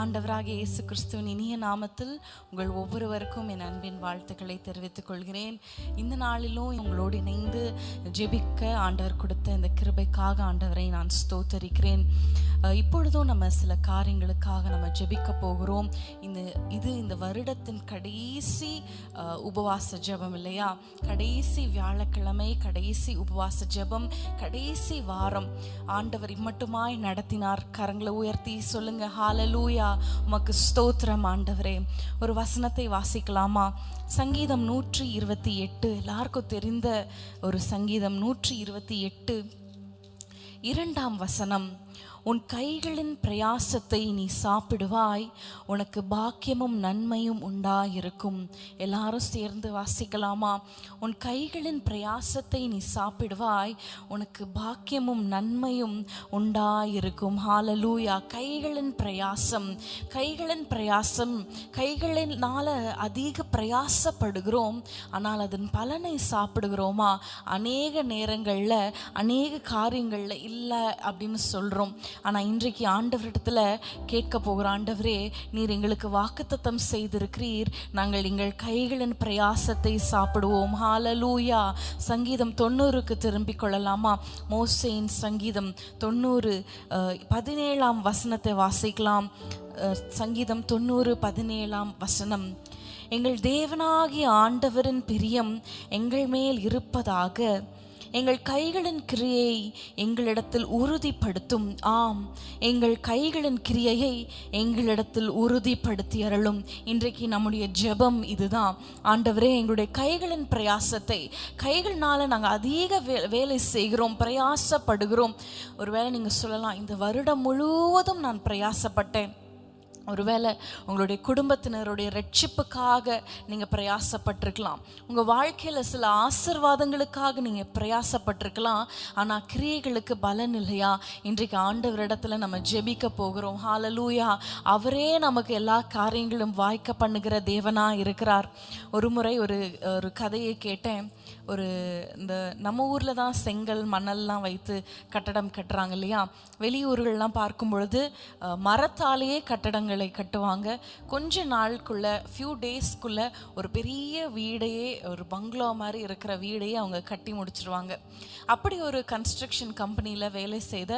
ஆண்டவராக இயேசு கிறிஸ்துவின் இனிய நாமத்தில் உங்கள் ஒவ்வொருவருக்கும் என் அன்பின் வாழ்த்துக்களை தெரிவித்துக் கொள்கிறேன். இந்த நாளிலும் உங்களோடு இணைந்து ஜெபிக்க ஆண்டவர் கொடுத்த இந்த கிருபைக்காக ஆண்டவரை நான் ஸ்தோத்தரிக்கிறேன். இப்பொழுதும் நம்ம சில காரியங்களுக்காக நம்ம ஜெபிக்க போகிறோம். இந்த இது இந்த வருடத்தின் கடைசி உபவாச ஜெபம் இல்லையா? கடைசி வியாழக்கிழமை கடைசி உபவாச ஜெபம் கடைசி வாரம். ஆண்டவர் இம்மட்டுமாய் நடத்தினார். கரங்களை உயர்த்தி சொல்லுங்க. ஹalleluya. உமக்கு ஸ்தோத்திரம் ஆண்டவரே. ஒரு வசனத்தை வாசிக்கலாமா? சங்கீதம் நூற்றி இருபத்தி எட்டு. எல்லாருக்கும் தெரிந்த ஒரு சங்கீதம் நூற்றி இருபத்தி எட்டு. இரண்டாம் வசனம். உன் கைகளின் பிரயாசத்தை நீ சாப்பிடுவாய். உனக்கு பாக்கியமும் நன்மையும் உண்டாயிருக்கும். எல்லாரும் சேர்ந்து வாசிக்கலாமா? உன் கைகளின் பிரயாசத்தை நீ சாப்பிடுவாய். உனக்கு பாக்கியமும் நன்மையும் உண்டாயிருக்கும். ஹாலலூயா கைகளின் பிரயாசம் கைகளின் பிரயாசம் கைகளினால அதிக பிரயாசப்படுகிறோம் ஆனால் அதன் பலனை சாப்பிடுகிறோமா? அநேக நேரங்களில் அநேக காரியங்களில் இல்லை அப்படின்னு சொல்கிறோம் ஆனால் இன்றைக்கு ஆண்டவரிடத்தில் கேட்க போகிற ஆண்டவரே நீர் எங்களுக்கு வாக்குத்தத்தம் செய்திருக்கிறீர். நாங்கள் எங்கள் கைகளின் பிரயாசத்தை சாப்பிடுவோம். ஹாலலூயா சங்கீதம் தொண்ணூறுக்கு திரும்பிக் கொள்ளலாமா? மோசேயின் சங்கீதம் தொண்ணூறு பதினேழாம் வசனத்தை வாசிக்கலாம். சங்கீதம் தொண்ணூறு பதினேழாம் வசனம். எங்கள் தேவனாகிய ஆண்டவரின் பிரியம் எங்கள் மேல் இருப்பதாக. எங்கள் கைகளின் கிரியையை எங்களிடத்தில் உறுதிப்படுத்தும். ஆம் எங்கள் கைகளின் கிரியையை எங்களிடத்தில் உறுதிப்படுத்தி அருளும். இன்றைக்கு நம்முடைய ஜெபம் இதுதான். ஆண்டவரே எங்களுடைய கைகளின் பிரயாசத்தை கைகள்னால நாங்கள் அதிக வே வேலை செய்கிறோம் பிரயாசப்படுகிறோம். ஒருவேளை நீங்கள் சொல்லலாம் இந்த வருடம் முழுவதும் நான் பிரயாசப்பட்டேன். ஒருவேளை உங்களுடைய குடும்பத்தினருடைய ரட்சிப்புக்காக நீங்கள் பிரயாசப்பட்டிருக்கலாம். உங்கள் வாழ்க்கையில் சில ஆசிர்வாதங்களுக்காக நீங்கள் பிரயாசப்பட்டிருக்கலாம். ஆனால் கிரியைகளுக்கு பலன் இல்லையா இன்றைக்கு ஆண்டவரிடத்துல நம்ம ஜெபிக்க போகிறோம். ஹாலலூயா அவரே நமக்கு எல்லா காரியங்களும் வாய்க்க பண்ணுகிற தேவனா இருக்கிறார். ஒரு முறை ஒரு ஒரு கதையை கேட்டேன். ஒரு இந்த நம்ம ஊரில் தான் செங்கல் மணல்லாம் வைத்து கட்டடம் கட்டுறாங்க இல்லையா? வெளியூர்கள்லாம் பார்க்கும் பொழுது மரத்தாலேயே கட்டடங்களை கட்டுவாங்க. கொஞ்ச நாளுக்குள்ள ஃபியூ டேஸ்க்குள்ளே ஒரு பெரிய வீடையே ஒரு பங்களா மாதிரி இருக்கிற வீடையே அவங்க கட்டி முடிச்சிருவாங்க. அப்படி ஒரு கன்ஸ்ட்ரக்ஷன் கம்பெனியில் வேலை செய்த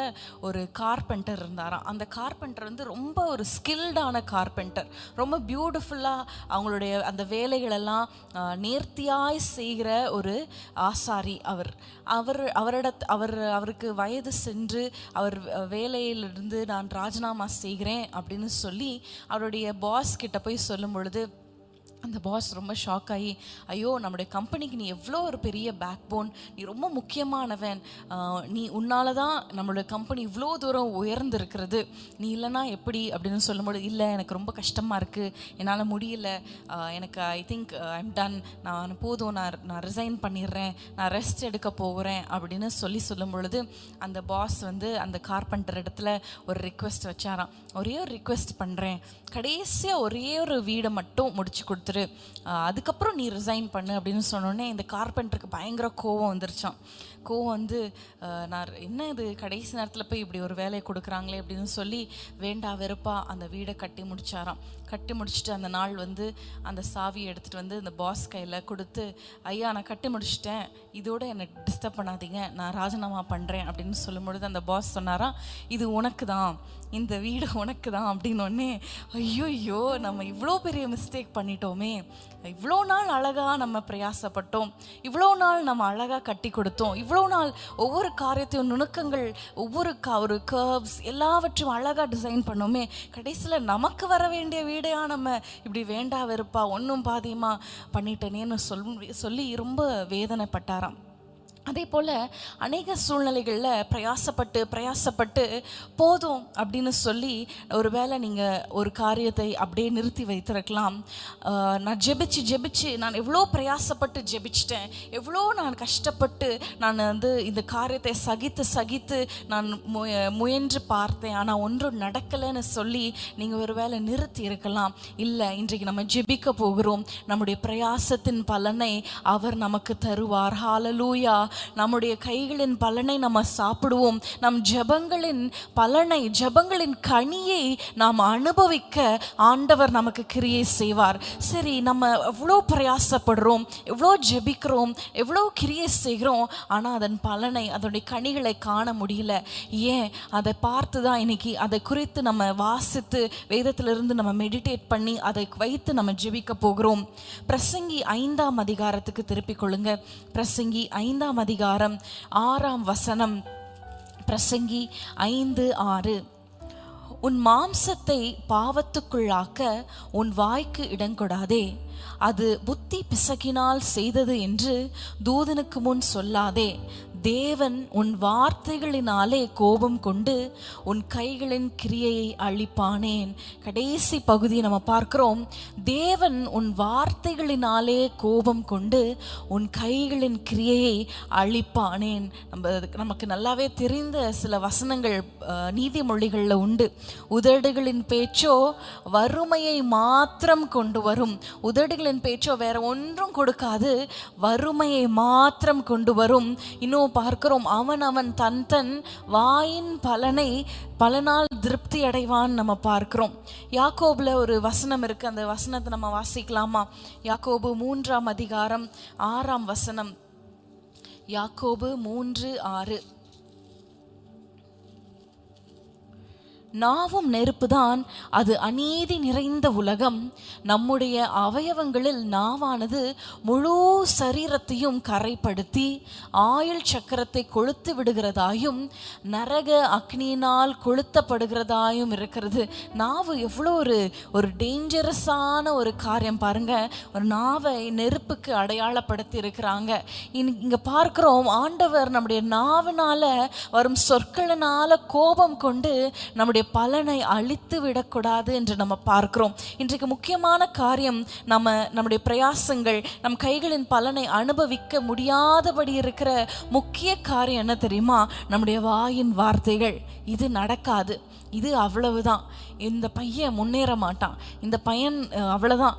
ஒரு கார்பெண்டர் இருந்தாராம். அந்த கார்பெண்டர் வந்து ரொம்ப ஒரு ஸ்கில்டான கார்பெண்டர் ரொம்ப பியூட்டிஃபுல்லாக அவங்களுடைய அந்த வேலைகளெல்லாம் நேர்த்தியாய் செய்கிற ஒரு ஆசாரி அவர். அவர் அவரிட அவர் அவருக்கு வயது சென்று அவர் வேலையிலிருந்து நான் ராஜினாமா செய்கிறேன் அப்படின்னு சொல்லி அவருடைய பாஸ் கிட்ட போய் சொல்லும் பொழுது அந்த பாஸ் ரொம்ப ஷாக் ஆகி ஐயோ நம்முடைய கம்பெனிக்கு நீ எவ்வளோ ஒரு பெரிய பேக் போன் நீ ரொம்ப முக்கியமானவன். நீ உன்னால தான் நம்மளோட கம்பெனி இவ்வளோ தூரம் உயர்ந்திருக்கிறது. நீ இல்லைன்னா எப்படி? அப்படின்னு சொல்லும்போது இல்லை எனக்கு ரொம்ப கஷ்டமாக இருக்குது என்னால் முடியல. எனக்கு ஐ திங்க் ஐம் டன் நான் போதும். நான் நான் ரிசைன் பண்ணிடுறேன். நான் ரெஸ்ட் எடுக்க போகிறேன் அப்படின்னு சொல்லி சொல்லும் பொழுது அந்த பாஸ் வந்து அந்த கார்பெண்டர் இடத்துல ஒரு ரிக்வெஸ்ட் வச்சாராம். ஒரே ஒரு ரிக்வெஸ்ட் பண்ணுறேன் கடைசியாக ஒரே ஒரு வீடை மட்டும் முடிச்சு கொடுத்துரு. அதுக்கப்புறம் நீ ரிசைன் பண்ணு அப்படின்னு சொன்னோடனே இந்த கார்பெண்டருக்கு பயங்கர கோவம் வந்துருச்சான் கோவம் வந்து நான் என்ன இது கடைசி நேரத்தில் போய் இப்படி ஒரு வேலையை கொடுக்குறாங்களே அப்படின்னு சொல்லி வேண்டா வெறுப்பா அந்த வீடை கட்டி முடிச்சாராம். கட்டி முடிச்சுட்டு அந்த நாள் வந்து அந்த சாவியை எடுத்துகிட்டு வந்து இந்த பாஸ் கையில் கொடுத்து ஐயா நான் கட்டி முடிச்சிட்டேன். இதோட என்னை டிஸ்டர்ப் பண்ணாதீங்க. நான் ராஜினாமா பண்ணுறேன் அப்படின்னு சொல்லும்பொழுது அந்த பாஸ் சொன்னாராம் இது உனக்கு தான் இந்த வீடு உனக்கு தான் அப்படின்னோடனே ஐயோ நம்ம இவ்வளோ பெரிய மிஸ்டேக் பண்ணிட்டோமே. இவ்வளோ நாள் அழகாக நம்ம பிரயாசப்பட்டோம். இவ்வளோ நாள் நம்ம அழகாக கட்டி கொடுத்தோம். இவ்வளோ நாள் ஒவ்வொரு காரியத்தையும் நுணுக்கங்கள் ஒவ்வொரு கா ஒரு கர்வ்ஸ் எல்லாவற்றையும் அழகாக டிசைன் பண்ணோமே. கடைசியில் நமக்கு வர வேண்டிய வீடையாக நம்ம இப்படி வேண்டா வெறுப்பா ஒன்றும் பாதியமாக பண்ணிட்டேனேன்னு சொல் சொல்லி ரொம்ப வேதனைப்பட்டாராம். அதே போல் அநேக சூழ்நிலைகளில் பிரயாசப்பட்டு பிரயாசப்பட்டு போதும் அப்படின்னு சொல்லி ஒரு வேளை நீங்கள் ஒரு காரியத்தை அப்படியே நிறுத்தி வைத்திருக்கலாம். நான் ஜெபிச்சு ஜெபிச்சு நான் எவ்வளோ பிரயாசப்பட்டு ஜெபிச்சிட்டேன் எவ்வளோ நான் கஷ்டப்பட்டு நான் வந்து இந்த காரியத்தை சகித்து சகித்து நான் மு முயன்று பார்த்தேன் ஆனால் ஒன்றும் நடக்கலைன்னு சொல்லி நீங்கள் ஒரு வேளை நிறுத்தி இருக்கலாம். இல்லை இன்றைக்கு நம்ம ஜெபிக்க போகிறோம். நம்முடைய பிரயாசத்தின் பலனை அவர் நமக்கு தருவார். ஹாலலூயா நம்முடைய கைகளின் பலனை நம்ம சாப்பிடுவோம். நம் ஜெபங்களின் பலனை ஜெபங்களின் கனியை நாம் அனுபவிக்க ஆண்டவர் நமக்கு கிரியை செய்வார். சரி நம்ம எவ்வளோ பிரயாசப்படுறோம் எவ்வளோ ஜெபிக்கிறோம் எவ்வளோ கிரியை செய்கிறோம் ஆனால் அதன் பலனை அதனுடைய கனிகளை காண முடியல. ஏன்? அதை பார்த்து தான் இன்னைக்கு அதை குறித்து நம்ம வாசித்து வேதத்திலிருந்து நம்ம மெடிடேட் பண்ணி அதை வைத்து நம்ம ஜெபிக்க போகிறோம். பிரசங்கி ஐந்தாம் அதிகாரத்துக்கு திருப்பிக் கொள்ளுங்க. பிரசங்கி ஐந்தாம் அதிகாரம் ஆறாம் வசனம் பிரசங்கி ஐந்து ஆறு. உன் மாம்சத்தை பாவத்துக்குள்ளாக்க உன் வாய்க்கு இடங்கொடாதே அது புத்தி பிசகினால் செய்தது என்று தூதனுக்கு முன் சொல்லாதே தேவன் உன் வார்த்தைகளினாலே கோபம் கொண்டு உன் கைகளின் கிரியையை அழிப்பானேன். கடைசி பகுதியை நம்ம பார்க்கிறோம். தேவன் உன் வார்த்தைகளினாலே கோபம் கொண்டு உன் கைகளின் கிரியையை அழிப்பானேன். நம்ம நமக்கு நல்லாவே தெரிந்த சில வசனங்கள் நீதிமொழிகளில் உண்டு. உதடுகளின் பேச்சோ வறுமையை மாத்திரம் கொண்டு வரும். உதடுகளின் பேச்சோ வேற ஒன்றும் கொடுக்காது. வறுமையை மாத்திரம் கொண்டு வரும். இன்னும் பார்க்கிறோம். அவன் அவன் தன் தன் வாயின் பலனை பலனால் திருப்தி அடைவான் நம்ம பார்க்கிறோம். யாக்கோபில் ஒரு வசனம் இருக்குது அந்த வசனத்தை நம்ம வாசிக்கலாமா? யாக்கோபு மூன்றாம் அதிகாரம் ஆறாம் வசனம். யாக்கோபு மூன்று ஆறு. நாவும் நெருப்புதான். அது அநீதி நிறைந்த உலகம். நம்முடைய அவயவங்களில் நாவானது முழு சரீரத்தையும் கரைப்படுத்தி ஆயுள் சக்கரத்தை கொளுத்து விடுகிறதாயும் நரக அக்னியினால் கொளுத்தப்படுகிறதாயும் இருக்கிறது. நாவு எவ்வளோ ஒரு ஒரு டேஞ்சரஸான ஒரு காரியம் பாருங்க. ஒரு நாவை நெருப்புக்கு அடையாளப்படுத்தி இருக்கிறாங்க. இன்- பார்க்குறோம் ஆண்டவர் நம்முடைய நாவினால வரும் சொற்களினால கோபம் கொண்டு நம்முடைய பலனை அழித்து விடக்கூடாது என்று நம்ம பார்க்கிறோம். இன்றைக்கு முக்கியமான காரியம் நம்ம நம்முடைய பிரயாசங்கள் நம் கைகளின் பலனை அனுபவிக்க முடியாதபடி இருக்கிற முக்கிய காரியம் என்ன தெரியுமா? நம்முடைய வாயின் வார்த்தைகள். இது நடக்காது. இது அவ்வளவுதான். இந்த பையன் முன்னேற மாட்டான். இந்த பையன் அவ்வளோதான்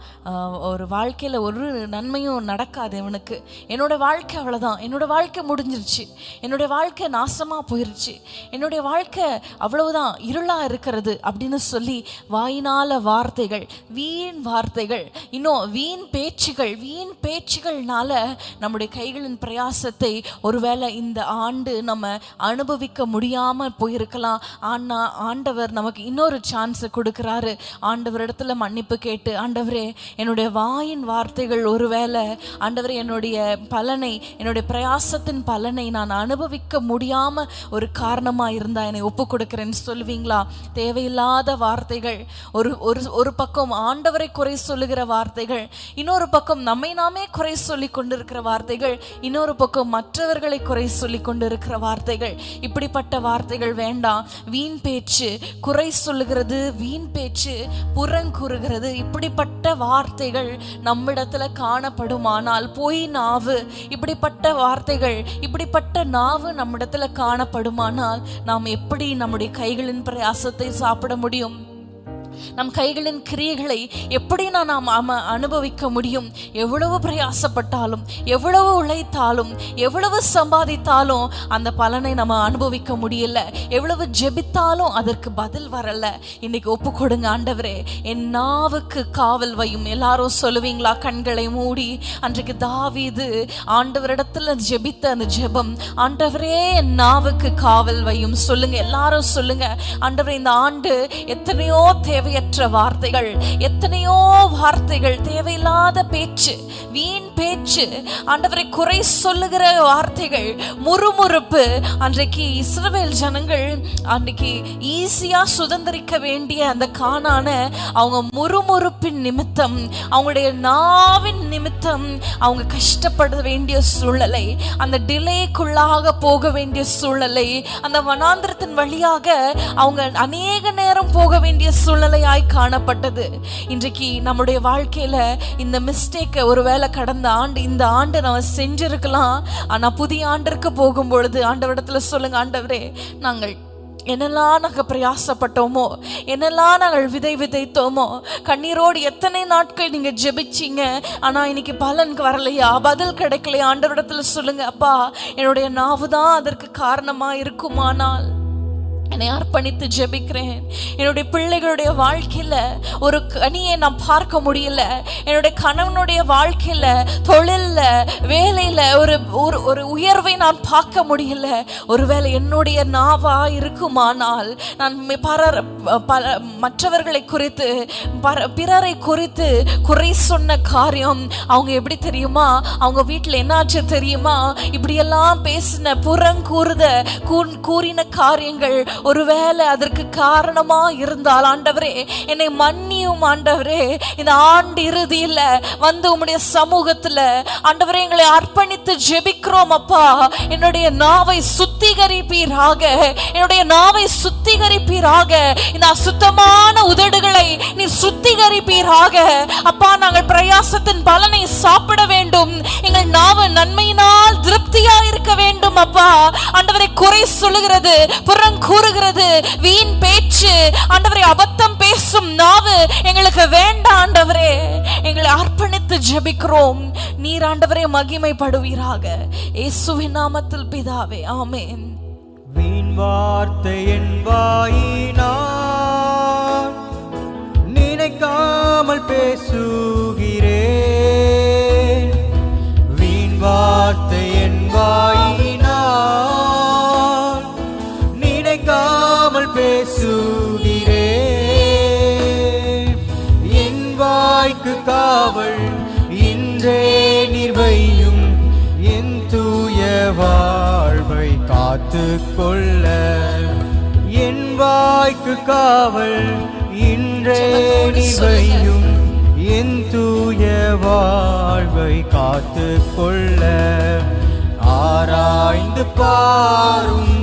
ஒரு வாழ்க்கையில் ஒரு நன்மையும் நடக்காது இவனுக்கு. என்னோட வாழ்க்கை அவ்வளோதான் என்னோட வாழ்க்கை முடிஞ்சிருச்சு. என்னுடைய வாழ்க்கை நாசமாக போயிருச்சு. என்னுடைய வாழ்க்கை அவ்வளவுதான். இருளாக இருக்கிறது அப்படின்னு சொல்லி வாயினால வார்த்தைகள் வீண் வார்த்தைகள் இன்னும் வீண் பேச்சுகள் வீண் பேச்சுகள்னால நம்முடைய கைகளின் பிரயாசத்தை ஒருவேளை இந்த ஆண்டு நம்ம அனுபவிக்க முடியாமல் போயிருக்கலாம். ஆனால் ஆண் ஆண்டவர் நமக்கு இன்னொரு சான்ஸ் கொடுக்குறாரு. ஆண்டவர் இடத்துல மன்னிப்பு கேட்டு ஆண்டவரே என்னுடைய வாயின் வார்த்தைகள் ஒருவேளை ஆண்டவர் என்னுடைய பலனை என்னுடைய பிரயாசத்தின் பலனை நான் அனுபவிக்க முடியாமல் ஒரு காரணமாக இருந்தால் என்னை ஒப்பு கொடுக்குறேன்னு சொல்லுவீங்களா தேவையில்லாத வார்த்தைகள். ஒரு ஒரு ஒரு பக்கம் ஆண்டவரை குறை சொல்லுகிற வார்த்தைகள் இன்னொரு பக்கம் நம்மை நாமே குறை சொல்லி கொண்டிருக்கிற வார்த்தைகள் இன்னொரு பக்கம் மற்றவர்களை குறை சொல்லி கொண்டிருக்கிற வார்த்தைகள். இப்படிப்பட்ட வார்த்தைகள் வேண்டாம். வீண் பேச்சு குறை சொல்லுகிறது வீண் பேச்சு புறங்கூறுகிறது இப்படிப்பட்ட வார்த்தைகள் நம்மிடத்துல காணப்படுமானால் பொய் நாவு இப்படிப்பட்ட வார்த்தைகள் இப்படிப்பட்ட நாவு நம்மிடத்துல காணப்படுமானால் நாம் எப்படி நம்முடைய கைகளின் பிரயாசத்தை சாப்பிட முடியும்? நம் கைகளின் கிரியைகளை எப்படி நான் நாம் அம அனுபவிக்க முடியும்? எவ்வளவு பிரயாசப்பட்டாலும் எவ்வளவு உழைத்தாலும் எவ்வளவு சம்பாதித்தாலும் அந்த பலனை நம்ம அனுபவிக்க முடியல. எவ்வளவு ஜெபித்தாலும் அதற்கு பதில் வரல. இன்னைக்கு ஒப்பு கொடுங்க ஆண்டவரே. என் நாவுக்கு காவல் வையும். எல்லாரும் சொல்லுவீங்களா? கண்களை மூடி. அன்றைக்கு தாவிது ஆண்டவரிடத்துல ஜெபித்த அந்த ஜெபம். ஆண்டவரே என் நாவுக்கு காவல் வையும். சொல்லுங்க எல்லாரும் சொல்லுங்க. ஆண்டவரே இந்த ஆண்டு எத்தனையோ தேவை தேவையற்ற வார்த்தைகள் எத்தனையோ வார்த்தைகள் தேவையில்லாத பேச்சு வீண் பேச்சு ஆண்டவரை குறை சொல்லுகிற வார்த்தைகள் முறுமுறுப்பு. அன்றைக்கு இஸ்ரவேல் ஜனங்கள் அன்றைக்கு ஈஸியா சுதந்திரிக்க வேண்டிய அந்த காணான அவங்க முறுமுறுப்பின் நிமித்தம் அவங்களுடைய நாவின் நிமித்தம் அவங்க கஷ்டப்பட வேண்டிய சூழலை அந்த டிலேக்குள்ளாக போக வேண்டிய சூழலை அந்த வனாந்திரத்தின் வழியாக அவங்க அநேக நேரம் போக வேண்டிய சூழலை சூழ்நிலையாய் காணப்பட்டது. இன்றைக்கு நம்முடைய வாழ்க்கையில இந்த மிஸ்டேக்கை ஒருவேளை கடந்த ஆண்டு இந்த ஆண்டு நம்ம செஞ்சிருக்கலாம். ஆனா புதிய ஆண்டிற்கு போகும் பொழுது ஆண்டவரிடத்துல சொல்லுங்க ஆண்டவரே நாங்கள் என்னெல்லாம் நாங்கள் பிரயாசப்பட்டோமோ என்னெல்லாம் நாங்கள் விதை விதைத்தோமோ கண்ணீரோடு எத்தனை நாட்கள் நீங்கள் ஜெபிச்சீங்க? ஆனால் இன்னைக்கு பலனுக்கு வரலையா? பதில் கிடைக்கலையா? ஆண்டவரிடத்துல சொல்லுங்க அப்பா என்னுடைய நாவு தான் அதற்கு காரணமாக இருக்குமானால் என்னை அர்ப்பணித்து ஜெபிக்கிறேன். என்னுடைய பிள்ளைகளுடைய வாழ்க்கையில் ஒரு கனியை நான் பார்க்க முடியல. என்னுடைய கணவனுடைய வாழ்க்கையில் தொழிலில் வேலையில் ஒரு ஒரு ஒரு உயர்வை நான் பார்க்க முடியல. ஒருவேளை என்னுடைய நாவா இருக்குமானால் நான் பலர் பல மற்றவர்களை குறித்து பர- பிறரை குறித்து குறை சொன்ன காரியம் அவங்க எப்படி தெரியுமா? அவங்க வீட்டில் என்னாச்சு தெரியுமா? இப்படியெல்லாம் பேசின புறங்கூறுத கூ- கூறின காரியங்கள் ஒருவேளை அதற்கு காரணமா இருந்தால் ஆண்டவரே என்னை மன்னியும் ஆண்டவரே இந்த ஆண்டு இறுதியில் வந்து உம்முடைய சமூகத்துல ஆண்டவரே எங்களை அர்ப்பணித்து ஜெபிக்கிறோம் அப்பா. என்னுடைய நாவை சுத்திகரிப்பீராக. என்னுடைய நாவை சுத்திகரிப்பீராக. இந்த அசுத்தமான உதடுகளை நீ சுத்திகரிப்பீராக. அப்பா நாங்கள் பிரயாசத்தின் பலனை சாப்பிட வேண்டும். எங்கள் நாவு நன்மையினால் திருப்தியா இருக்க வேண்டும் அப்பா. ஆண்டவரை குறை சொல்லுகிறது. புறம் கூறுகிறது. வீண் பேச்சு ஆண்டவரை அபத்தம் பேசும் நாவு எங்களுக்கு வேண்டாம் ஆண்டவரே. எங்களை அர்ப்பணித்து ஜெபிக்கிறோம். நீர் ஆண்டவரே மகிமைப்படுவீராக. இயேசுவின் நாமத்தில் பிதாவே ஆமேன். வீண் வார்த்தை என் வாயினா நினைக்காமல் பேசும் நிர்வையும் என் தூய வாழ்வை காத்து கொள்ள என் வாய்க்கு காவல் இன்றே நிர்வையும் என் தூய வாழ்வை காத்து கொள்ள ஆராய்ந்து பாரும்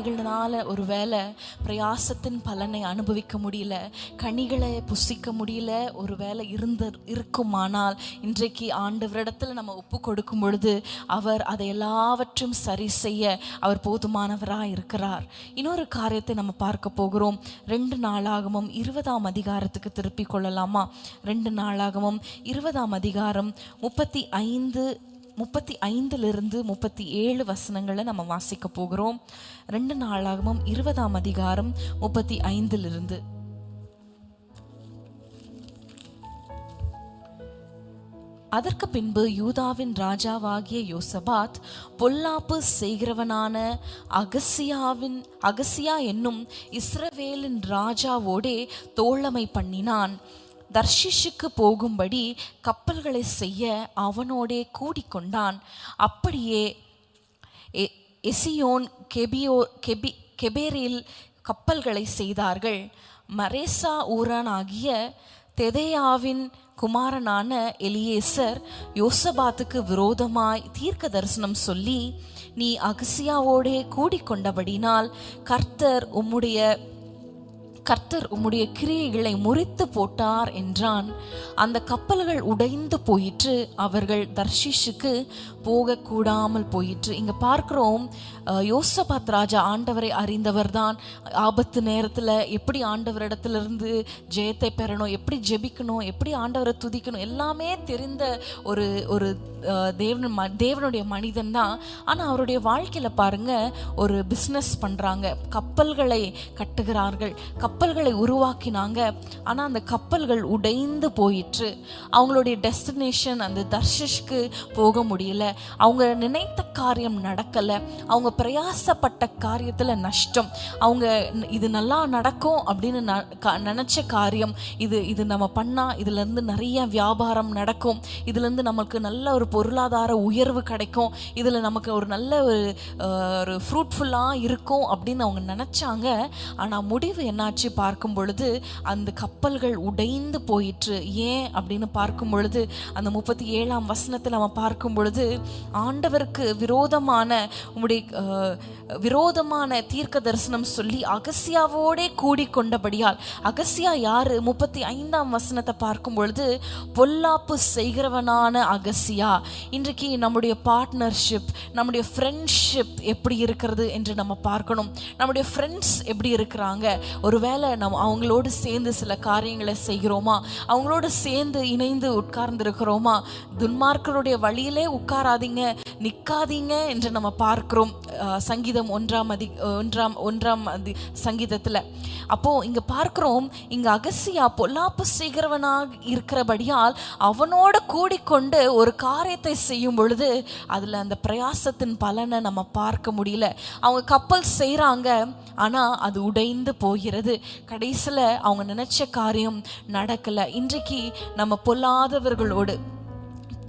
நாவின் ஒரு வேலை பிரயாசத்தின் பலனை அனுபவிக்க முடியல கனிகளை புசிக்க முடியல ஒரு வேலை இருந்த இருக்குமானால் இன்றைக்கு ஆண்டவரிடத்தில் நம்ம ஒப்பு கொடுக்கும் பொழுது அவர் அதை எல்லாவற்றையும் சரி செய்ய அவர் போதுமானவராக இருக்கிறார். இன்னொரு காரியத்தை நம்ம பார்க்க போகிறோம். ரெண்டு நாளாகவும் இருபதாம் அதிகாரத்துக்கு திருப்பிக் கொள்ளலாமா? ரெண்டு நாளாகவும் இருபதாம் அதிகாரம் முப்பத்தி ஐந்து முப்பத்தி ஐந்திலிருந்து முப்பத்தி ஏழு வசனங்களை நம்ம வாசிக்க போகிறோம். ரெண்டு நாளாகவும் இருபதாம் அதிகாரம் முப்பத்தி ஐந்திலிருந்து. அதற்கு பின்பு யூதாவின் ராஜாவாகிய யோசபாத் பொல்லாப்பு செய்கிறவனான அகசியாவின் அகசியா என்னும் இஸ்ரவேலின் ராஜாவோடே தோழமை பண்ணினான். தர்ஷிஷுக்கு போகும்படி கப்பல்களை செய்ய அவனோடே கூடிக்கொண்டான். அப்படியே எ- எசியோன் கெபியோ கெபி கெபேரில் கப்பல்களை செய்தார்கள். மரேசா ஊரானாகிய தெதேயாவின் குமாரனான எலியேசர் யோசபாத்துக்கு விரோதமாய் தீர்க்க தரிசனம் சொல்லி நீ அகசியாவோடே கூடிக்கொண்டபடினால் கர்த்தர் உம்முடைய கர்த்தர் உம்முடைய கிரியைகளை முறித்து போட்டார் என்றான். அந்த கப்பல்கள் உடைந்து போயிற்று. அவர்கள் தர்ஷிஷுக்கு போகக்கூடாமல் போயிற்று. இங்கே பார்க்கிறோம் யோசபாத் ராஜா ஆண்டவரை அறிந்தவர் தான் ஆபத்து நேரத்தில் எப்படி ஆண்டவரிடத்துலேருந்து ஜெயத்தை பெறணும் எப்படி ஜெபிக்கணும் எப்படி ஆண்டவரை துதிக்கணும் எல்லாமே தெரிந்த ஒரு ஒரு தேவன் ம- தேவனுடைய மனிதன் தான் ஆனால் அவருடைய வாழ்க்கையில் பாருங்க ஒரு பிஸ்னஸ் பண்ணுறாங்க கப்பல்களை கட்டுகிறார்கள் கப்பல்களை உருவாக்கினாங்க. ஆனால் அந்த கப்பல்கள் உடைந்து போயிற்று. அவங்களுடைய டெஸ்டினேஷன் அந்த தர்ஷிஷ்க்கு போக முடியல. அவங்க நினைத்த காரியம் நடக்கலை. அவங்க பிரயாசப்பட்ட காரியத்தில் நஷ்டம். அவங்க இது நல்லா நடக்கும் அப்படின்னு ந- க- காரியம் இது இது நம்ம பண்ணால் இதுலேருந்து நிறைய வியாபாரம் நடக்கும். இதுலேருந்து நமக்கு நல்ல ஒரு பொருளாதார உயர்வு கிடைக்கும். இதில் நமக்கு ஒரு நல்ல ஒரு ஒரு ஃப்ரூட்ஃபுல்லாக இருக்கும் அப்படின்னு அவங்க நினச்சாங்க. ஆனால் முடிவு என்னாச்சு பார்க்கும் பொழுது அந்த கப்பல்கள் உடைந்து போயிற்று. ஏன் அப்படின்னு பார்க்கும் பொழுது அந்த முப்பத்தி ஏழாம் வசனத்தில் அவன் பார்க்கும் பொழுது ஆண்டவருக்கு விரோதமான உங்களுடைய விரோதமான தீர்க்க தரிசனம் சொல்லி அகசியாவோடே கூடி கொண்டபடியால் அகசியா யாரு? முப்பத்தி ஐந்தாம் வசனத்தை பார்க்கும் பொழுது பொல்லாப்பு செய்கிறவனான அகசியா. இன்றைக்கு நம்முடைய பார்ட்னர்ஷிப் நம்முடைய ஃப்ரெண்ட்ஷிப் எப்படி இருக்கிறது என்று நம்ம பார்க்கணும். நம்முடைய ஃப்ரெண்ட்ஸ் எப்படி இருக்கிறாங்க? ஒருவேளை நம்ம அவங்களோடு சேர்ந்து சில காரியங்களை செய்கிறோமா? அவங்களோடு சேர்ந்து இணைந்து உட்கார்ந்துருக்கிறோமா? துன்மார்க்கருடைய வழியிலே உட்காராதீங்க நிற்காதீங்க என்று நம்ம பார்க்கிறோம். சங்கீதம் ஒன்றாம் அதி ஒன்றாம் ஒன்றாம் அதி சங்கீதத்தில். அப்போது இங்கே பார்க்குறோம் இங்கே அகசியா பொல்லாப்பு செய்கிறவனாக இருக்கிறபடியால் அவனோட கூடிக்கொண்டு ஒரு காரியத்தை செய்யும் பொழுது அதில் அந்த பிரயாசத்தின் பலனை நம்ம பார்க்க முடியல. அவங்க கப்பல் செய்கிறாங்க ஆனால் அது உடைந்து போகிறது. கடைசியில் அவங்க நினச்ச காரியம் நடக்கலை. இன்றைக்கு நம்ம பொல்லாதவர்களோடு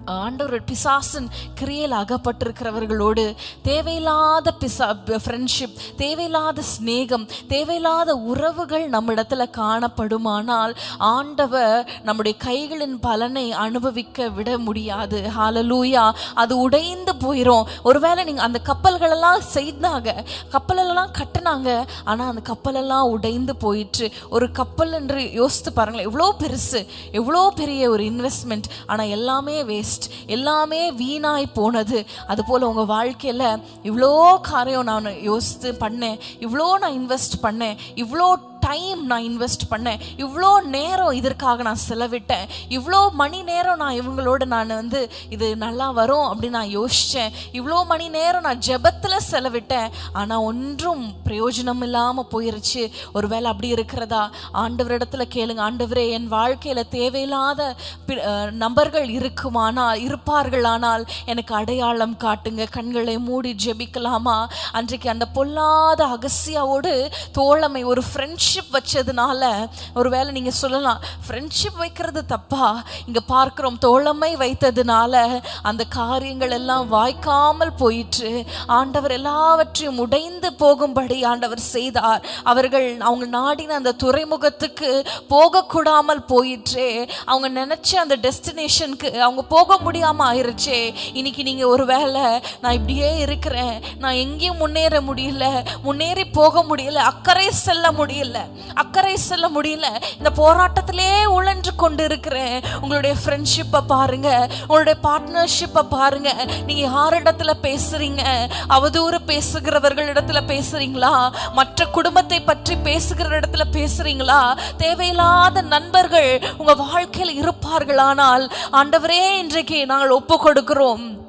ஆண்டவர் பிசாசின் கிரியையில் அகப்பட்டிருக்கிறவர்களோடு தேவையில்லாத பிசா ஃப்ரெண்ட்ஷிப் தேவையில்லாத சிநேகம் தேவையில்லாத உறவுகள் நம்மிடத்துல காணப்படுமானால் ஆண்டவர் நம்முடைய கைகளின் பலனை அனுபவிக்க விட முடியாது. ஹாலலூயா அது உடைந்து போயிடும் ஒருவேளை நீங்கள் அந்த கப்பல்களெல்லாம் செய்தாங்க கப்பலெல்லாம் கட்டினாங்க ஆனால் அந்த கப்பலெல்லாம் உடைந்து போயிட்டு ஒரு கப்பல் என்று யோசித்து பாருங்களேன் எவ்வளோ பெருசு எவ்வளோ பெரிய ஒரு இன்வெஸ்ட்மெண்ட் ஆனால் எல்லாமே வேஸ்ட் எல்லாமே வீணாய் போனது. அதுபோல் உங்கள் வாழ்க்கையில் இவ்வளோ காரியம் நான் யோசித்து பண்ணேன். இவ்வளோ நான் இன்வெஸ்ட் பண்ணேன். இவ்வளோ டைம் நான் இன்வெஸ்ட் பண்ணேன். இவ்வளோ நேரம் இதற்காக நான் செலவிட்டேன். இவ்வளோ மணி நேரம் நான் இவங்களோட நான் வந்து இது நல்லா வரும் அப்படின்னு நான் யோசித்தேன் இவ்வளோ மணி நேரம் நான் ஜெபத்தில் செலவிட்டேன். ஆனால் ஒன்றும் பிரயோஜனம் இல்லாமல் போயிருச்சு. ஒருவேளை அப்படி இருக்கிறதா? ஆண்டவரிடத்துல கேளுங்க. ஆண்டவரே என் வாழ்க்கையில் தேவையில்லாத பி- நபர்கள் இருக்குமானால் இருப்பார்களானால் எனக்கு அடையாளம் காட்டுங்க. கண்களை மூடி ஜெபிக்கலாமா? அன்றைக்கு அந்த பொல்லாத அகசியாவோடு தோழமை ஒரு ஃப்ரெண்ட்ஷிப் வச்சதுனால ஒருவேளை நீங்கள் சொல்லலாம் ஃப்ரெண்ட்ஷிப் வைக்கிறது தப்பா? இங்கே பார்க்கிறோம் தோழமை வைத்ததுனால அந்த காரியங்கள் எல்லாம் வாய்க்காமல் போயிற்று. ஆண்டவர் எல்லாவற்றையும் உடைந்து போகும்படி ஆண்டவர் செய்தார். அவர்கள் அவங்க நாடின அந்த துறைமுகத்துக்கு போகக்கூடாமல் போயிற்றே. அவங்க நினச்ச அந்த டெஸ்டினேஷனுக்கு அவங்க போக முடியாமல் ஆயிடுச்சே இன்னைக்கு நீங்கள் ஒரு வேளை நான் இப்படியே இருக்கிறேன். நான் எங்கேயும் முன்னேற முடியல. முன்னேறி போக முடியல. அக்கறை செல்ல முடியல. அக்கறை செல்ல முடியல. இந்த போராட்டத்திலே உழன்று கொண்டு இருக்கிறேன் உங்களுடைய ஃப்ரெண்ட்ஷிப்பை பாருங்க. உங்களுடைய பார்ட்னர்ஷிப்பை பாருங்க. நீங்க யாரிடத்துல பேசுறீங்க? அவதூறு பேசுகிறவர்கள் இடத்துல பேசுறீங்களா? மற்ற குடும்பத்தை பற்றி பேசுகிற இடத்துல பேசுறீங்களா? தேவையில்லாத நண்பர்கள் உங்க வாழ்க்கையில் இருப்பார்களானால் ஆண்டவரே இன்றைக்கு நாங்கள் ஒப்பு கொடுக்கிறோம்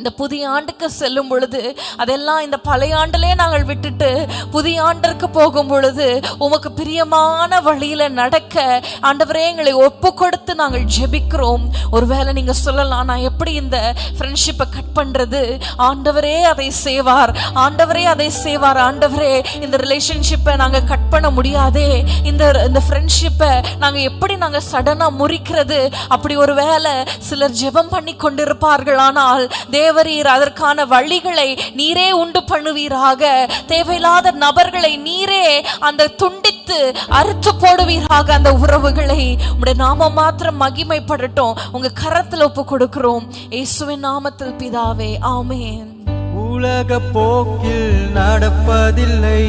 இந்த புதிய ஆண்டுக்கு செல்லும் பொழுது அதெல்லாம் இந்த பழைய ஆண்டிலே நாங்கள் விட்டுட்டு புதிய ஆண்டிற்கு போகும் பொழுது உமக்கு பிரியமான வழியில நடக்க ஆண்டவரே எங்களை ஒப்பு கொடுத்து நாங்கள் ஜெபிக்கிறோம். ஒருவேளை நீங்க சொல்லலாம் நான் எப்படி இந்த ஃப்ரெண்ட்ஷிப்பை கட் பண்றது? ஆண்டவரே அதை செய்வார். ஆண்டவரே அதை செய்வார். ஆண்டவரே இந்த ரிலேஷன்ஷிப்பை நாங்கள் கட் பண்ண முடியாதே. இந்த இந்த ஃப்ரெண்ட்ஷிப்பை நாங்கள் எப்படி நாங்கள் சடனாக முறிக்கிறது? அப்படி ஒரு வேளை சிலர் ஜெபம் பண்ணி கொண்டிருப்பார்களானால் தேவரீர் அதற்கான வழிகளை நீரே உண்டு பண்ணுவீராக. தேவையில்லாத நபர்களை நீரே அந்த துண்டித்து அறுத்து போடுவீராக அந்த உறவுகளை. உடைய நாம மாத்திரம் மகிமைப்படட்டும். உங்க கரத்தில் ஒப்பு கொடுக்கிறோம். இயேசுவின் நாமத்தில் பிதாவே ஆமேன். உலக போக்கில் நடப்பதில்லை.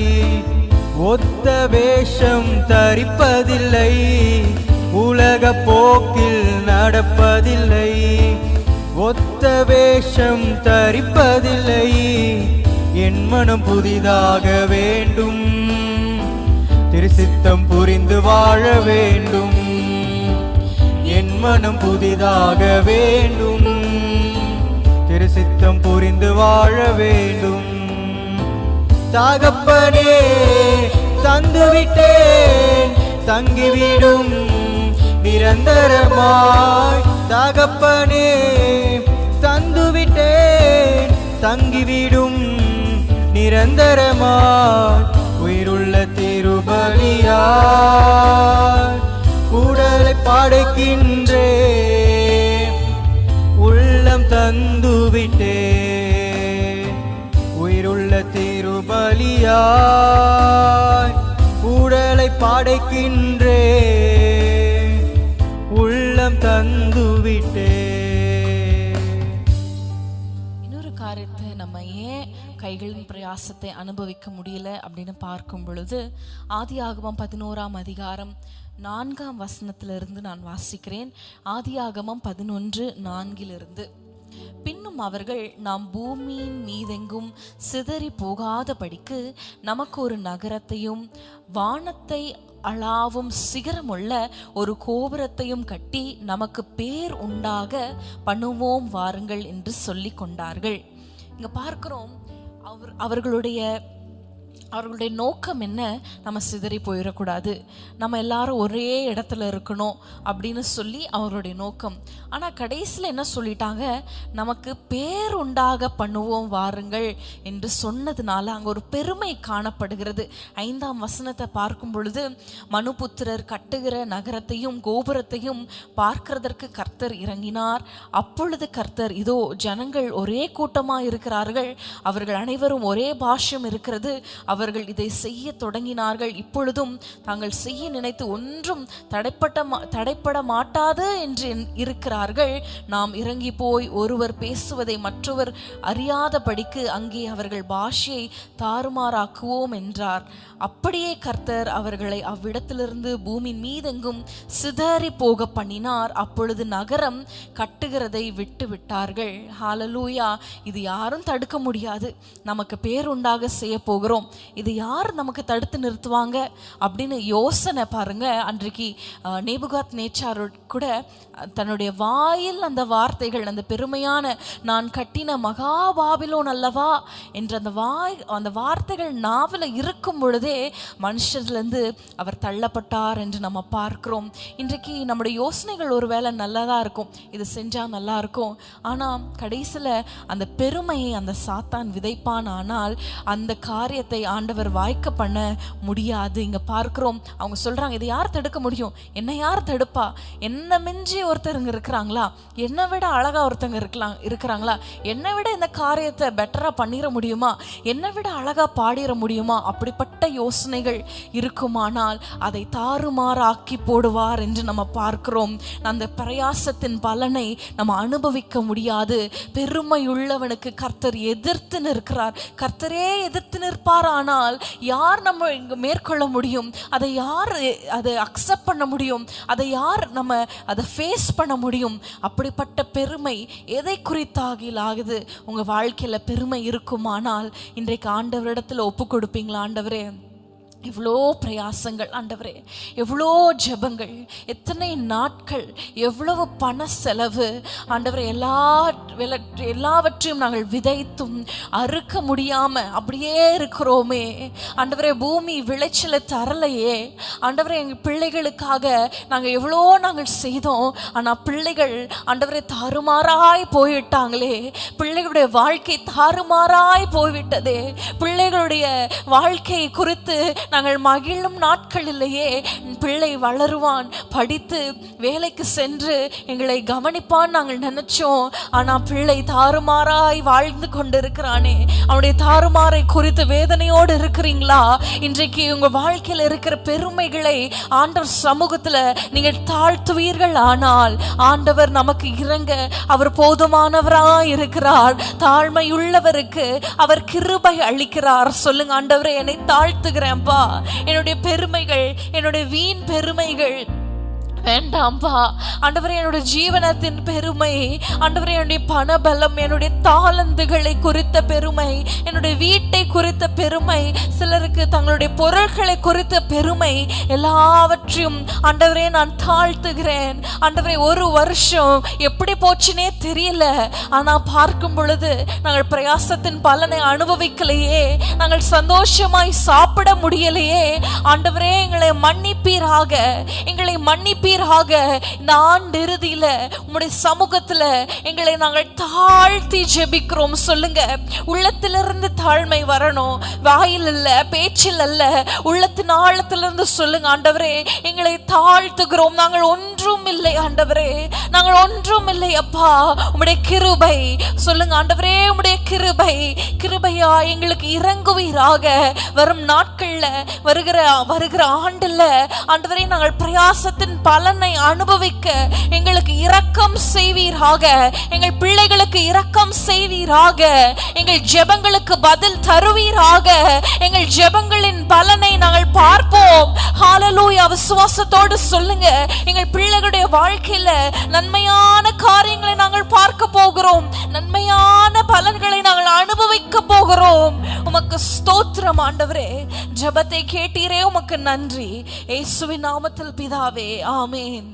ஒத்த வேஷம் தரிப்பதில்லை. உலக போக்கில் நடப்பதில்லை. ஒத்த வேஷம் தரிப்பதில்லை. என் மனம் புதிதாக வேண்டும். திருசித்தம் புரிந்து வாழ வேண்டும். என் மனம் புதிதாக வேண்டும். திருசித்தம் புரிந்து வாழ வேண்டும். தகப்பனே தந்துவிட்டேன். தங்கிவிடும் நிரந்தரமாய். தகப்பனே தங்கிவிடும் நிரந்தரமா உயிருள்ள திருபலியாய். உடலை படைக்கின்றே உள்ளம் தந்துவிட்டே உயிருள்ள திருபலியாய். உடலை படைக்கின்றே உள்ளம் தந்துவிட்டே காரியத்தை நம்ம ஏன் கைகளின் பிரயாசத்தை அனுபவிக்க முடியல அப்படின்னு பார்க்கும் பொழுது ஆதியாகமம் பதினோராம் அதிகாரம் நான்காம் வசனத்திலிருந்து நான் வாசிக்கிறேன். ஆதியாகமம் பதினொன்று நான்கிலிருந்து பின்னும் அவர்கள் நாம் பூமியின் மீதெங்கும் சிதறி போகாதபடிக்கு நமக்கு ஒரு நகரத்தையும் வானத்தை அளாவும் சிகரமுள்ள ஒரு கோபுரத்தையும் கட்டி நமக்கு பேர் உண்டாக பண்ணுவோம் வாருங்கள் என்று சொல்லி கொண்டார்கள். இங்கே பார்க்குறோம் அவர் அவர்களுடைய அவர்களுடைய நோக்கம் என்ன? நம்ம சிதறி போயிடக்கூடாது. நம்ம எல்லாரும் ஒரே இடத்துல இருக்கணும் அப்படின்னு சொல்லி அவர்களுடைய நோக்கம். ஆனால் கடைசியில் என்ன சொல்லிட்டாங்க? நமக்கு பேர் உண்டாக பண்ணுவோம் வாருங்கள் என்று சொன்னதுனால அங்கே ஒரு பெருமை காணப்படுகிறது. ஐந்தாம் வசனத்தை பார்க்கும் பொழுது மனுபுத்திரர் கட்டுகிற நகரத்தையும் கோபுரத்தையும் பார்க்கிறதற்கு கர்த்தர் இறங்கினார். அப்பொழுது கர்த்தர் இதோ ஜனங்கள் ஒரே கூட்டமாக இருக்கிறார்கள் அவர்கள் அனைவரும் ஒரே பாஷ்யம் இருக்கிறது. அவர்கள் இதை செய்ய தொடங்கினார்கள். இப்பொழுதும் தாங்கள் செய்ய நினைத்து ஒன்றும் தடைப்பட்ட மா- தடைப்பட மாட்டாது என்று இருக்கிறார்கள். நாம் இறங்கி போய் ஒருவர் பேசுவதை மற்றவர் அறியாதபடிக்கு அங்கே அவர்கள் பாஷையை தாறுமாறாக்குவோம் என்றார். அப்படியே கர்த்தர் அவர்களை அவ்விடத்திலிருந்து பூமியின் மீதெங்கும் சிதறி போக பண்ணினார். அப்பொழுது நகரம் கட்டுகிறதை விட்டு விட்டார்கள். ஹாலலூயா இது யாரும் தடுக்க முடியாது. நமக்கு பேருண்டாக செய்ய போகிறோம். இது யார் நமக்கு தடுத்து நிறுத்துவாங்க? அப்படின்னு யோசனை பாருங்க. அன்றைக்கு நேபுகாத் நேச்சாரு கூட தன்னுடைய வாயில் அந்த வார்த்தைகள் அந்த பெருமையான நான் கட்டின மகாபாபிலோன் அல்லவா? என்ற அந்த வாய் அந்த வார்த்தைகள் நாவல இருக்கும் பொழுதே மனுஷர்லேருந்து அவர் தள்ளப்பட்டார் என்று நம்ம பார்க்கிறோம். இன்றைக்கு நம்முடைய யோசனைகள் ஒருவேளை நல்லதாக இருக்கும். இது செஞ்சா நல்லா இருக்கும். ஆனா கடைசியில் அந்த பெருமையை அந்த சாத்தான் விதைப்பான். ஆனால் அந்த காரியத்தை ஆண்டவர் வாய்க்க பண்ண முடியாது. இங்க பார்க்கிறோம். அவங்க சொல்றாங்க இதை யார் தடுக்க முடியும்? என்ன யார் தடுப்பா? என்ன மிஞ்சி ஒருத்தருங்க இருக்கிறாங்களா? என்னை விட அழகா ஒருத்தங்க இருக்கலாம் இருக்கிறாங்களா? என்னை விட இந்த காரியத்தை பெட்டரா பண்ணிட முடியுமா? என்னை விட அழகா பாடிட முடியுமா? அப்படிப்பட்ட யோசனைகள் இருக்குமானால் அதை தாறுமாறாக்கி போடுவார் என்று நம்ம பார்க்கிறோம். அந்த பிரயாசத்தின் பலனை நம்ம அனுபவிக்க முடியாது. பெருமையுள்ளவனுக்கு கர்த்தர் எதிர்த்து நிற்கிறார். கர்த்தரே எதிர்த்து நிற்பார் ஆனால் யார் நம்ம இங்கு மேற்கொள்ள முடியும்? அதை யார் அதை அக்செப்ட் பண்ண முடியும்? அதை யார் நம்ம அதை ஃபேஸ் பண்ண முடியும்? அப்படிப்பட்ட பெருமை எதை குறித்தாகில் ஆகுது? உங்கள் வாழ்க்கையில் பெருமை இருக்குமானால் இன்றைக்கு ஆண்டவரிடத்தில் ஒப்பு கொடுப்பீங்களா ஆண்டவரே? எவ்வளோ பிரயாசங்கள் ஆண்டவரே. எவ்வளோ ஜெபங்கள் எத்தனை நாட்கள் எவ்வளவு பண செலவு. ஆண்டவரே எல்லா வெல- எல்லாவற்றையும் நாங்கள் விதைத்தும் அறுக்க முடியாமல் அப்படியே இருக்கிறோமே. ஆண்டவரே பூமி விளைச்சலை தரலையே. ஆண்டவரே எங்கள் பிள்ளைகளுக்காக நாங்கள் எவ்வளோ நாங்கள் செய்தோம். ஆனால் பிள்ளைகள் ஆண்டவரே தாறுமாறாய் போய்விட்டாங்களே. பிள்ளைகளுடைய வாழ்க்கை தாறுமாறாய் போய்விட்டதே. பிள்ளைகளுடைய வாழ்க்கையை குறித்து நாங்கள் மகிழும் நாட்களிலேயே பிள்ளை வளருவான் படித்து வேலைக்கு சென்று எங்களை கவனிப்பான் நாங்கள் நினைச்சோம். ஆனா பிள்ளை தாறுமாறாய் வாழ்ந்து கொண்டிருக்கிறானே. அவனுடைய தாறுமாறை குறித்து வேதனையோடு இருக்கிறீங்களா? இன்றைக்கு உங்க வாழ்க்கையில் இருக்கிற பெருமைகளை ஆண்டவர் சமூகத்துல நீங்கள் தாழ்த்துவீர்கள். ஆனால் ஆண்டவர் நமக்கு இறங்க அவர் போதுமானவராக இருக்கிறார். தாழ்மையுள்ளவருக்கு அவர் கிருபை அளிக்கிறார். சொல்லுங்க ஆண்டவரை என்னை தாழ்த்துகிறேன்ப்பா என்னுடைய பெருமைகள் என்னுடைய வீண் பெருமைகள். வேண்டாம்பா. ஆண்டவரே என்னுடைய ஜீவனத்தின் பெருமை ஆண்டவரே என்னுடைய பணபலம் என்னுடைய தாளந்துகளை குறித்த பெருமை என்னுடைய வீட்டை குறித்த பெருமை சிலருக்கு தங்களுடைய பொருட்களை குறித்த பெருமை எல்லாவற்றையும் ஆண்டவரே நான் தாழ்த்துகிறேன். ஆண்டவரே ஒரு வருஷம் எப்படி போச்சுனே தெரியல. ஆனா பார்க்கும் பொழுது நாங்கள் பிரயாசத்தின் பலனை அனுபவிக்கலையே. நாங்கள் சந்தோஷமாய் சாப்பிட முடியலையே. ஆண்டவரே எங்களை மன்னிப்பீராக. எங்களை மன்னிப்பீராக இந்த ஆண்டு இறுதியில உங்களுடைய சமூகத்துல எங்களை நாங்கள் தாழ்த்தி ஜெபிக்கிறோம். சொல்லுங்க. உள்ளத்திலிருந்து தாழ்மை வரணும். வாயில் அல்ல பேச்சில் அல்ல உள்ளத்தின் ஆழத்திலிருந்து சொல்லுங்க. ஆண்டவரே எங்களை தாழ்த்துகிறோம். நாங்கள் ஒன்றும் இல்லை ஆண்டவரே. நாங்கள் ஒன்றும் இல்லை அப்பா. உங்களுடைய கிருபை. சொல்லுங்க ஆண்டவரே உங்களுடைய கிருபை. கிருபையா எங்களுக்கு இறங்குவீராக. வரும் நாட்கள்ல வருகிற வருகிற ஆண்டுல ஆண்டவரே நாங்கள் பிரயாசத்தின் பலனை அனுபவிக்க எங்களுக்கு இரக்கம் செய்வீராக. எங்கள் பிள்ளைகளுக்கு இரக்கம் செய்வீராக. எங்கள் ஜெபங்களுக்கு பதில் தருவீராக. எங்கள் ஜெபங்களின் பலனை நாங்கள் பார்ப்போம். ஹalleluya விசுவாசத்தோடு சொல்லுங்க. எங்கள் பிள்ளைகளுடைய வாழ்க்கையில நன்மையான காரியங்களை நாங்கள் பார்க்க போகிறோம். நன்மையான பலன்களை நாங்கள் அனுபவிக்க போகிறோம். உமக்கு ஸ்தோத்திரம் ஆண்டவரே. ஜெபத்தை கேட்டீரே உமக்கு நன்றி. இயேசுவின் நாமத்தில் பிதாவே ஆம் ஆமென்